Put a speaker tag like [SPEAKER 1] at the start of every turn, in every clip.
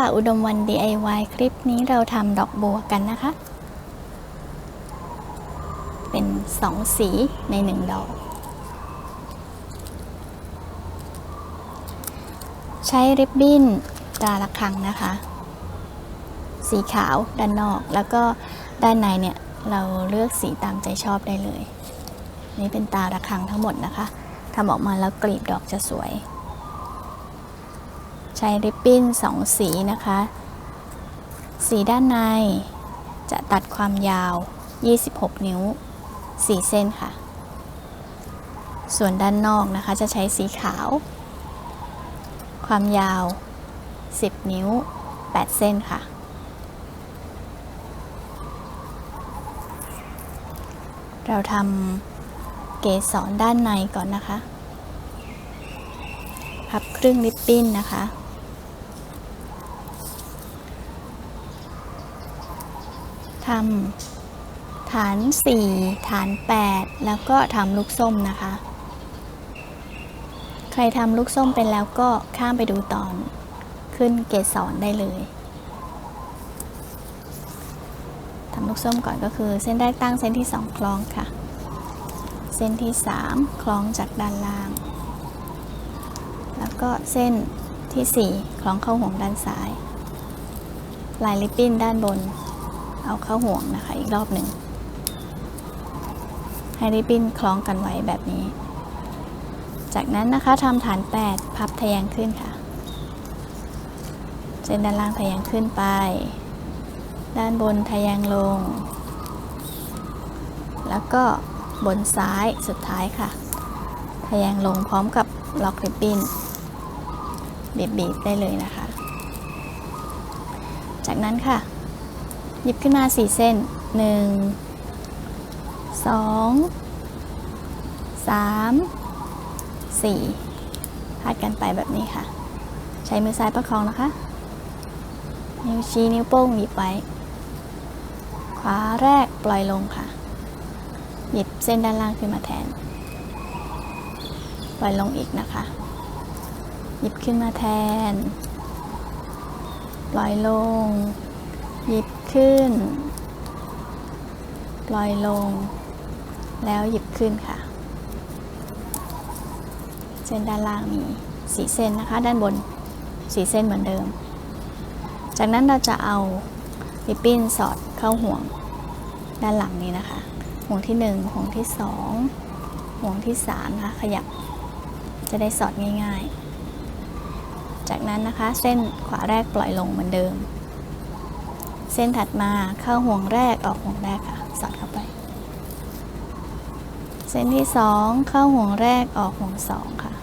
[SPEAKER 1] ค่ะ อุดมวัน DIY คลิปนี้เราทำดอกบัวกันนะคะ เป็นสองสีในหนึ่งดอก ใช้ริบบิ้นตราละครังนะคะ สีขาวด้านนอกแล้วก็ด้านในเนี่ย เราเลือกสีตามใจชอบได้เลย นี่เป็นตาระฆังทั้งหมดนะคะทำออกมาแล้วกลีบดอกจะสวย ใช้ริบบิ้นสองสีนะคะ สีด้านในจะตัดความยาว 26 นิ้ว 4 เส้นค่ะ ส่วนด้านนอกนะคะจะใช้สีขาว ความยาว 10 นิ้ว 8 เส้นค่ะ เราทำเกสรด้านในก่อนนะคะ พับครึ่งริบบิ้นนะคะ ทำฐาน 4 ฐาน 8 แล้วก็ทำลูกส้มนะคะ ใครทำลูกส้มเป็นแล้วก็ข้ามไปดูตอนขึ้นเกสรได้เลยทำลูกส้มก่อนก็คือเส้นแรกตั้งเส้นที่ 2 คล้องค่ะ เส้นที่ 3 คล้องจากด้านล่าง แล้วก็เส้นที่ 4 คล้องเข้าห่วงด้านซ้าย ลายลิปปิ้นด้านบน เอาเข้าห่วงนะคะ อีกรอบหนึ่งให้ริบบิ้นคล้องกันไว้แบบนี้ จากนั้นนะคะทำฐาน 8 พับทะแยงขึ้นค่ะ เส้นด้านล่างทะแยงขึ้นไป ด้านบนทะแยงลง แล้วก็บนซ้ายสุดท้ายค่ะ ทะแยงลงพร้อมกับล็อกริบบิ้นบีบๆได้เลยนะคะ จากนั้นค่ะ หยิบขึ้นมา 4 เส้น 1 2 3 4พาดกันไปแบบนี้ค่ะ ใช้มือซ้ายประคองนะคะ นิ้วชี้นิ้วโป้งหยิบไว้ ขวาแรกปล่อยลงค่ะ หยิบเส้นด้านล่างขึ้นมาแทน ปล่อยลงอีกนะคะ หยิบขึ้นมาแทน ปล่อยลง หยิบขึ้น ปล่อยลง แล้วหยิบขึ้นค่ะ เส้นด้านล่างมีสีเส้นนะคะ ด้านบนสีเส้นเหมือนเดิม จากนั้นเราจะเอาริบบิ้นสอดเข้าห่วงด้านหลังนี้นะคะ ห่วงที่ 1 ห่วงที่ 2 ห่วงที่3นะคะขยับจะได้สอดง่าย ๆ จากนั้นนะคะเส้นขวาแรกปล่อยลงเหมือนเดิม เส้นถัดมาเข้าห่วงแรกออกห่วงแรกค่ะ สอดเข้าไป เส้นที่ 2 เข้าห่วงแรกออกห่วง2ค่ะ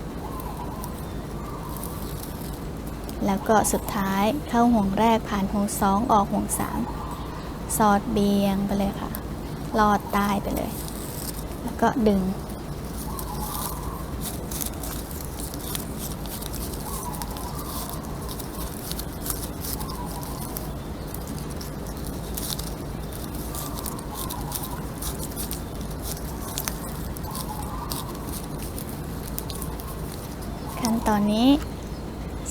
[SPEAKER 1] แล้วก็สุดท้ายเข้าห่วงแรกผ่านห่วงสองออกห่วงสามสอดเบียงไปเลยค่ะ ลอดใต้ไปเลย แล้วก็ดึง ขั้นตอนนี้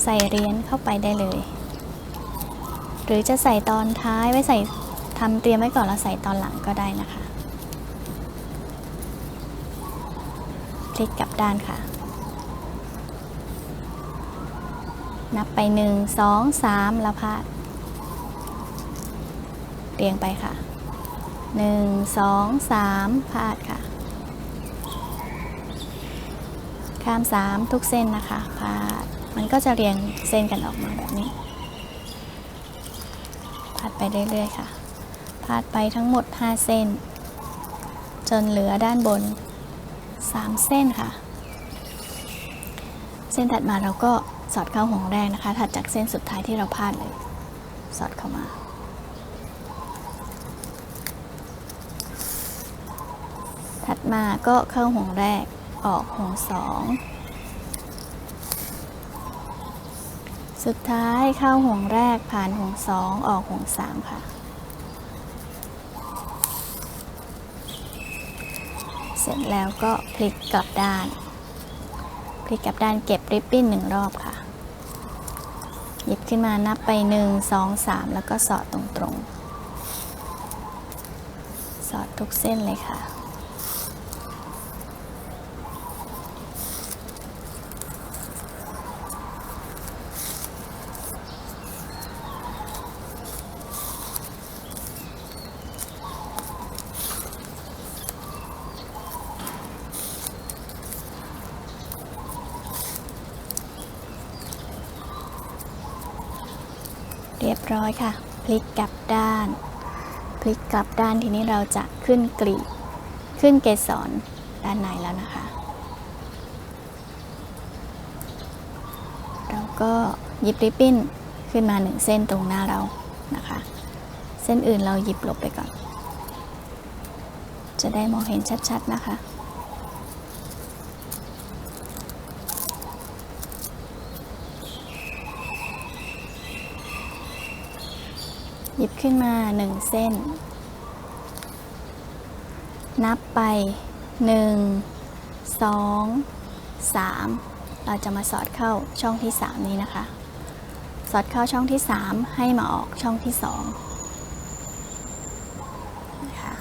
[SPEAKER 1] ใส่เหรียญเข้าไปได้เลย หรือจะใส่ตอนท้ายไว้ใส่ทำเตรียมไว้ก่อนแล้วใส่ตอนหลังก็ได้นะคะพลิกกลับด้านค่ะ นับไป 1 2 3 แล้วพาดเรียงไปค่ะ 1 2 3 พาดค่ะ ข้าม 3 ทุกเส้นนะคะ พาด มันก็จะเรียงเส้นกันออกมาแบบนี้พาดไปเรื่อยๆค่ะพาดไปทั้งหมด 5 เส้น จนเหลือด้านบน 3 เส้นค่ะ เส้นถัดมาเราก็สอดเข้าห่วงแรกนะคะ ถัดจากเส้นสุดท้ายที่เราพาดเลย สอดเข้ามา ถัดมาก็เข้าห่วงแรกออกห่วงสอง สุดท้ายเข้าห่วงแรกผ่านห่วงสองออกห่วงสามค่ะ เสร็จแล้วก็พลิกกลับด้าน พลิกกลับด้านเก็บริบบิ้นหนึ่งรอบค่ะ หยิบขึ้นมานับไป1 2 3แล้วก็สอดตรงๆ สอดทุกเส้นเลยค่ะ อยค่ะ พลิกกลับด้าน พลิกกลับด้านทีนี้เราจะขึ้นกลีบขึ้นเกสรด้านในแล้วนะคะ เราก็หยิบริบบิ้นขึ้นมาหนึ่งเส้นตรงหน้าเรานะคะ เส้นอื่นเราหยิบหลบไปก่อน จะได้มองเห็นชัดๆนะคะ หยิบ ขึ้นมาหนึ่งเส้น นับไปหนึ่งสองสามเราจะมาสอดเข้าช่องที่สามนี้นะคะ สอดเข้าช่องที่สามให้มาออกช่องที่สองนะคะ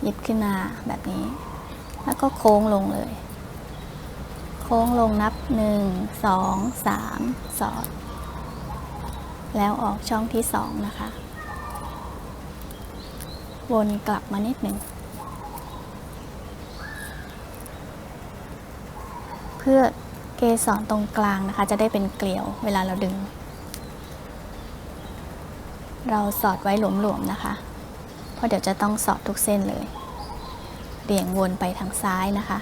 [SPEAKER 1] หยิบขึ้นมาแบบนี้ แล้วก็โค้งลงเลย โค้งลงนับหนึ่งสองสามสอด แล้วออกช่องที่สองนะคะ วนกลับมานิดหนึ่ง เพื่อเกสรตรงกลางนะคะ จะได้เป็นเกลียวเวลาเราดึง เราสอดไว้หลวมๆนะคะ เพราะเดี๋ยวจะต้องสอดทุกเส้นเลยเบี่ยงวนไปทางซ้ายนะคะ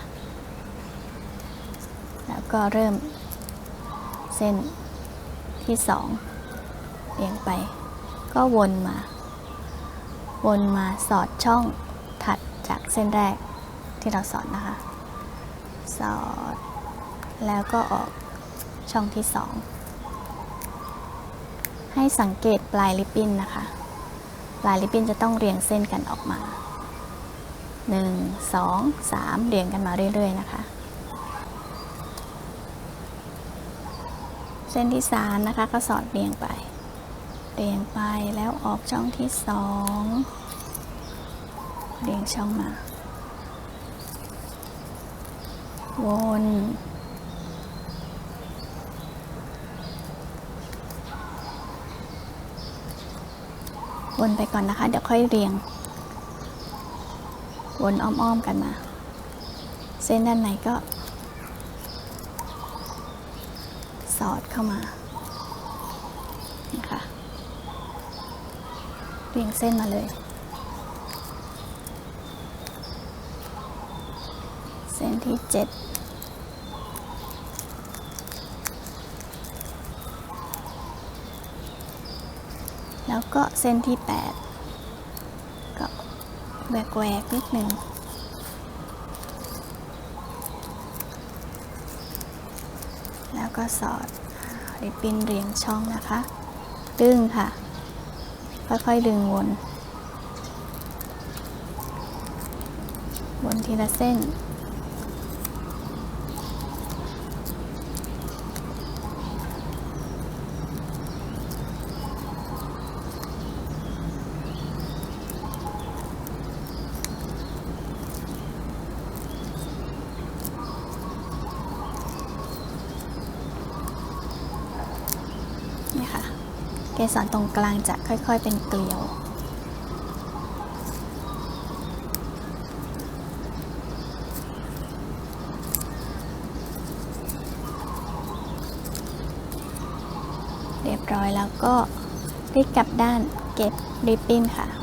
[SPEAKER 1] แล้วก็เริ่มเส้นที่สอง อียงไป ก็วนมา วนมาสอดช่องถัดจากเส้นแรกที่เราสอดนะคะ สอด แล้วก็ออกช่องที่สองให้สังเกตปลายลิปบิ้นนะคะ ปลายลิปบิ้นจะต้องเรียงเส้นกันออกมา 1 2 3 เรียงกันมาเรื่อยๆนะคะ เส้นที่สามนะคะก็สอดเรียงไป เรียงไปแล้วออกช่องที่สองเรียงช่องมา วนวนไปก่อนนะคะ เดี๋ยวค่อยเรียง วนอ้อมๆกันมา เส้นด้านในก็ สอดเข้ามานะคะ เรียงเส้นมาเลย เส้นที่เจ็ดแล้วก็เส้นที่แปดก็แหวกแหวกๆนิดหนึ่งแล้วก็สอดริบบิ้นเรียงช่องนะคะดึงค่ะ ค่อยๆ ดึงวน วนทีละเส้นค่ะ เก สรตรงกลางจะค่อยๆเป็นเกลียว เรียบร้อยแล้วก็พลิกกลับด้านเก็บริบบิ้นค่ะ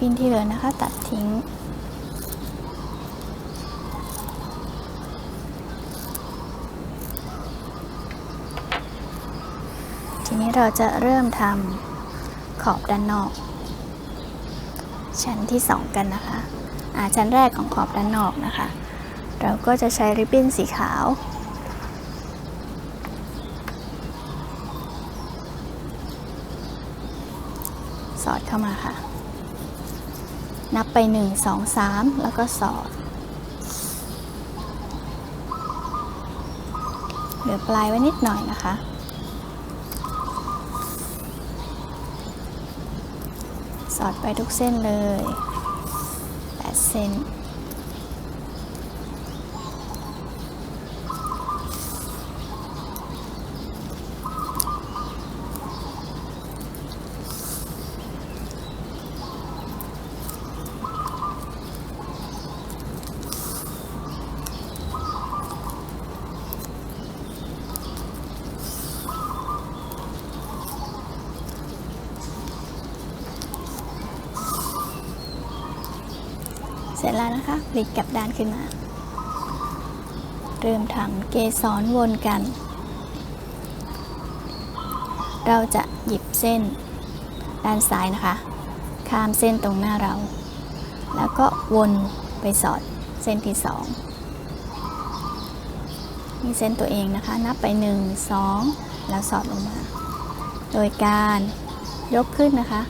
[SPEAKER 1] ริบบิ้นที่เหลือนะคะ ตัดทิ้ง ทีนี้เราจะเริ่มทำขอบด้านนอก ชั้นที่สองกันนะคะอาชั้นแรกของขอบด้านนอกนะคะ เราก็จะใช้ริบบิ้นสีขาวสอดเข้ามาค่ะ นับไป 1 2 3 แล้วก็สอดเหลือปลายไว้นิดหน่อยนะคะ สอดไปทุกเส้นเลย8เส้น เสร็จแล้วนะคะพลิกกลับด้านขึ้นมา เริ่มทำเกสรวนกัน เราจะหยิบเส้นด้านซ้ายนะคะ ข้ามเส้นตรงหน้าเรา แล้วก็วนไปสอดเส้นที่สองนี่เส้นตัวเองนะคะ นับไป 1 2 แล้วสอดลงมา โดยการยกขึ้นนะคะ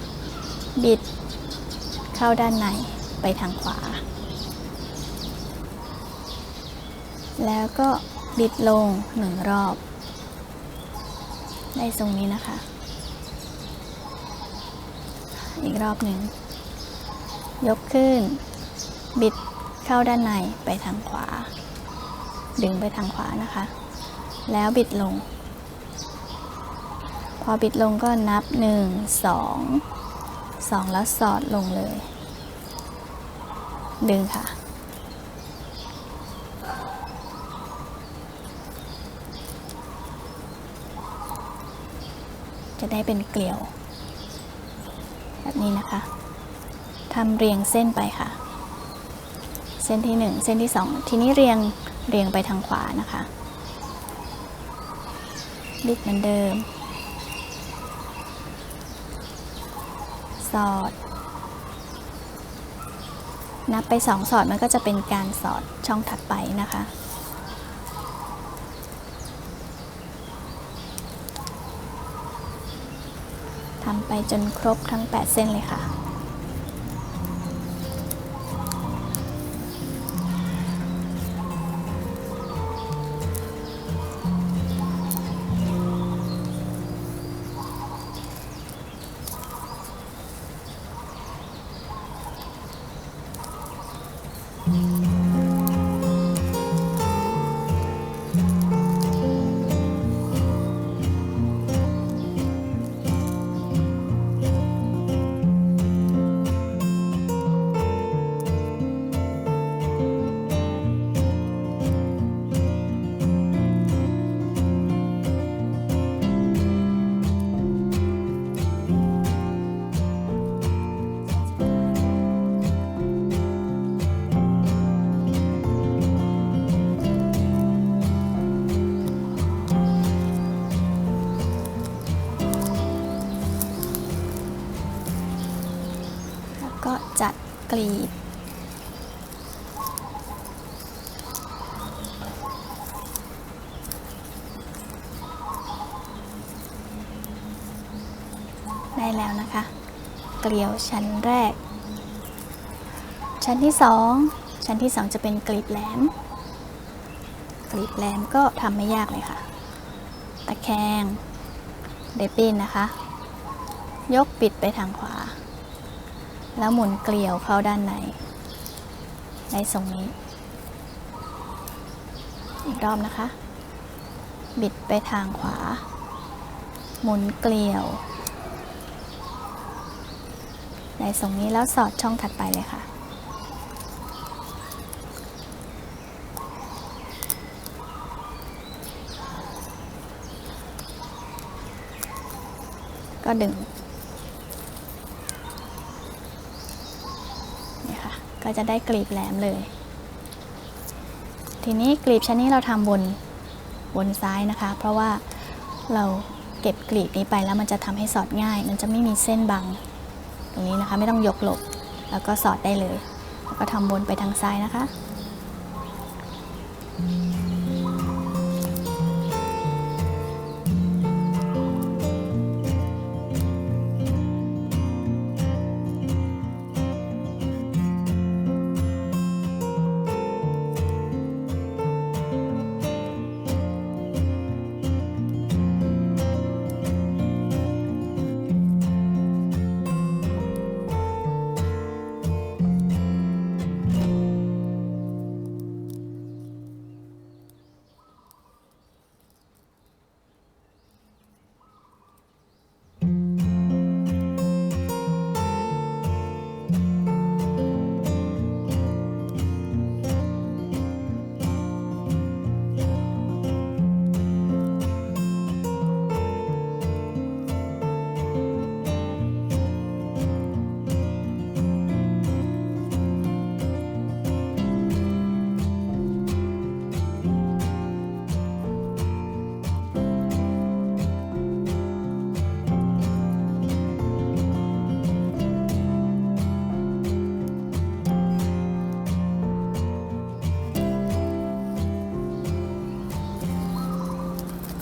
[SPEAKER 1] บิดเข้าด้านใน ไปทางขวา แล้วก็บิดลงหนึ่งรอบ ได้ทรงนี้นะคะ อีกรอบหนึ่ง ยกขึ้น บิดเข้าด้านในไปทางขวา ดึงไปทางขวานะคะ แล้วบิดลง พอบิดลงก็นับ 1 2 2 แล้วสอดลงเลย ดึงค่ะ จะได้เป็นเกลียว แบบนี้นะคะทำเรียงเส้นไปค่ะ เส้นที่ 1 เส้นที่ 2 ทีนี้เรียงเรียงไปทางขวานะคะบิดเหมือนเดิม สอด นับไป 2 สอดมันก็จะเป็นการสอดช่องถัดไปนะคะ ทำไปจนครบทั้ง 8 เส้นเลยค่ะ จัดกลีบได้แล้วนะคะ เกลียวชั้นแรก ชั้นที่สองชั้นที่สองจะเป็นกลีบแหลมกลีบแหลมก็ทำไม่ยากเลยค่ะ ตะแคงเดปินนะคะ ยกปิดไปทางขวา แล้วหมุนเกลียวเข้าด้านในในทรงนี้ อีกรอบนะคะ บิดไปทางขวา หมุนเกลียว ในทรงนี้แล้วสอดช่องถัดไปเลยค่ะ ก็ดึง นี่ค่ะ ก็จะได้กลีบแหลมเลย ทีนี้กลีบชั้นนี้เราทำบนบนซ้ายนะคะ เพราะว่าเราเก็บกลีบนี้ไปแล้วมันจะทำให้สอดง่าย มันจะไม่มีเส้นบังตรงนี้นะคะไม่ต้องยกหลบแล้วก็สอดได้เลย แล้วก็ทำบนไปทางซ้ายนะคะค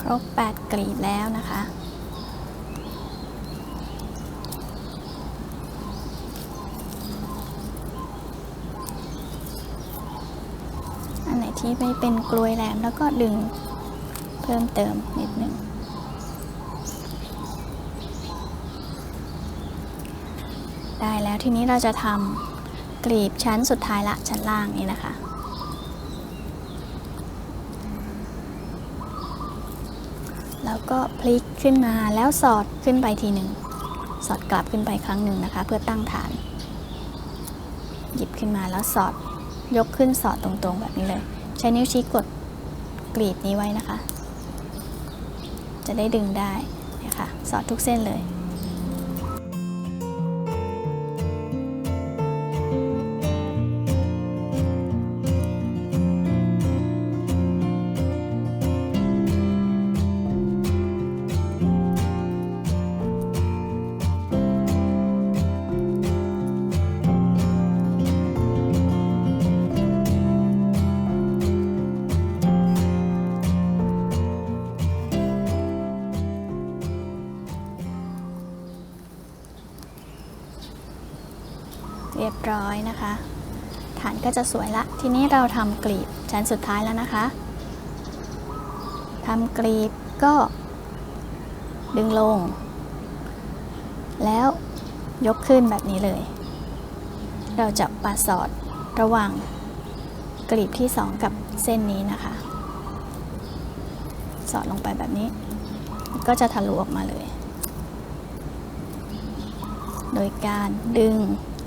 [SPEAKER 1] รบ 8 กลีบแล้วนะคะ อันไหนที่ไม่เป็นกลวยแหลมแล้วก็ดึงเพิ่มเติมนิดนึงได้แล้วทีนี้เราจะทำกลีบชั้นสุดท้ายละชั้นล่างนี้นะคะ แล้วก็พลิกขึ้นมาแล้วสอดขึ้นไปทีหนึ่งสอดกลับขึ้นไปครั้งหนึ่งนะคะ เพื่อตั้งฐาน หยิบขึ้นมาแล้วสอดยกขึ้นสอดตรงๆแบบนี้เลย ใช้นิ้วชี้กดกรีดนี้ไว้นะคะ จะได้ดึงได้นี่ค่ะสอดทุกเส้นเลย ร้อยนะคะ ฐานก็จะสวยละ ทีนี้เราทำกลีบชั้นสุดท้ายแล้วนะคะทำกลีบก็ดึงลง แล้วยกขึ้นแบบนี้เลย เราจะปาสอดระหว่างกลีบที่ 2 กับเส้นนี้นะคะ สอดลงไปแบบนี้ ก็จะทะลุออกมาเลย โดยการดึง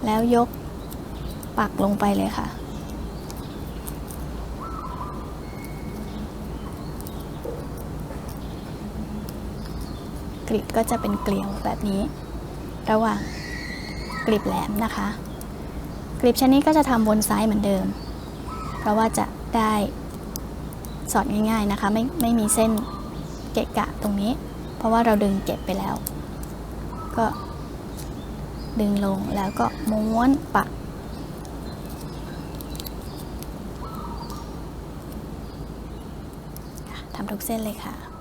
[SPEAKER 1] แล้วยก ปักลงไปเลยค่ะกลีบก็จะเป็นเกลียวแบบนี้ ระหว่างกลีบแหลมนะคะกลีบชนนี้ก็จะทำบนซ้ายเหมือนเดิม เพราะว่าจะได้สอดง่ายๆนะคะ ไม่ไม่มีเส้นเกะกะตรงนี้ เพราะว่าเราดึงเก็บไปแล้ว ก็ดึงลงแล้วก็ม้วนปัก ทำทุกเส้นเลยค่ะ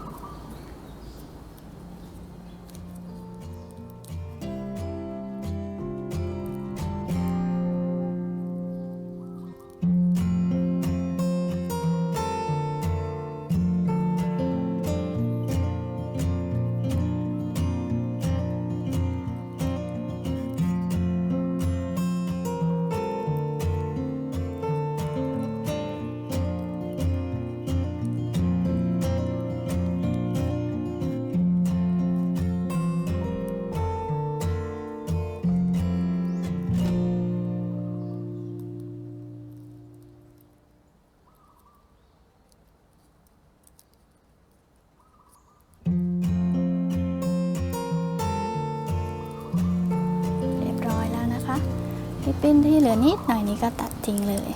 [SPEAKER 1] ที่เหลือนิดหน่อยนี้ก็ตัดทิ้งเลย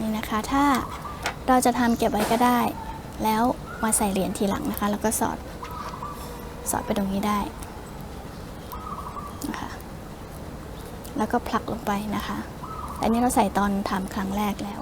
[SPEAKER 1] นี่นะคะถ้าเราจะทำเก็บไว้ก็ได้ แล้วมาใส่เหรียญทีหลังนะคะ แล้วก็สอดสอดไปตรงนี้ได้ แล้วก็ผลักลงไปนะคะ อันนี้เราใส่ตอนทำครั้งแรกแล้ว